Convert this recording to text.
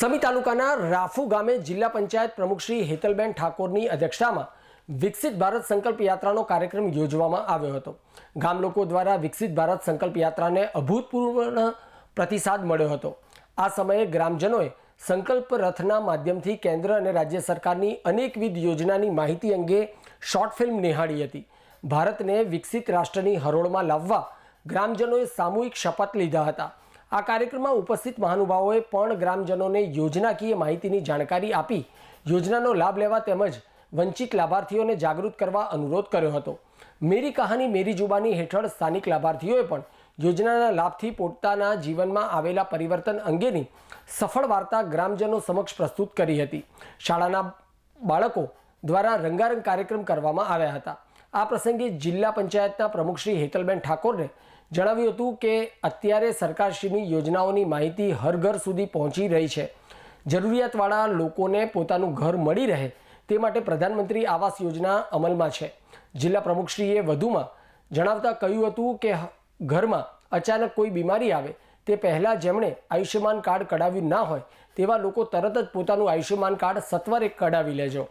સમી તાલુકાના રાફુ ગામે જિલ્લા પંચાયત પ્રમુખ શ્રી હેતલબેન ઠાકોરની અધ્યક્ષતામાં વિકસિત ભારત સંકલ્પ યાત્રાનો કાર્યક્રમ યોજવામાં આવ્યો હતો. ગામ લોકો દ્વારા વિકસિત ભારત સંકલ્પ યાત્રાને અભૂતપૂર્વ પ્રતિસાદ મળ્યો હતો. આ સમયે ગ્રામજનોએ સંકલ્પ રથના માધ્યમથી કેન્દ્ર અને રાજ્ય સરકારની અનેકવિધ યોજનાની માહિતી અંગે શોર્ટ ફિલ્મ નિહાળી હતી. ભારતને વિકસિત રાષ્ટ્રની હરોળમાં લાવવા ગ્રામજનોએ સામૂહિક શપથ લીધા હતા. આ કાર્યક્રમમાં ઉપસ્થિત મહાનુભાવોએ પણ ગ્રામજનોને યોજનાકીય માહિતીની જાણકારી આપી, યોજનાનો લાભ લેવા તેમજ વંચિત લાભાર્થીઓને જાગૃત કરવા અનુરોધ કર્યો હતો. મેરી કહાની, મેરી જુબાની હેઠળ સ્થાનિક લાભાર્થીઓએ પણ યોજનાના લાભથી પોતાના જીવનમાં આવેલા પરિવર્તન અંગેની સફળ વાર્તા ગ્રામજનો સમક્ષ પ્રસ્તુત કરી હતી. શાળાના બાળકો દ્વારા રંગારંગ કાર્યક્રમ કરવામાં આવ્યા હતા. આ પ્રસંગે જિલ્લા પંચાયતના પ્રમુખ શ્રી હેતલબેન ઠાકોરને જણાવ્યું હતું કે અત્યારે સરકારશ્રીની યોજનાઓની માહિતી હર ઘર સુધી પહોંચી રહી છે. જરૂરિયાતવાળા લોકોને પોતાનું ઘર મળી રહે તે માટે પ્રધાનમંત્રી આવાસ યોજના અમલમાં છે. જિલ્લા પ્રમુખશ્રીએ વધુમાં જણાવતા કહ્યું હતું કે ઘરમાં અચાનક કોઈ બીમારી આવે તે પહેલાં જેમણે આયુષ્યમાન કાર્ડ કઢાવ્યું ના હોય તેવા લોકો તરત જ પોતાનું આયુષ્યમાન કાર્ડ સત્વરે કઢાવી લેજો.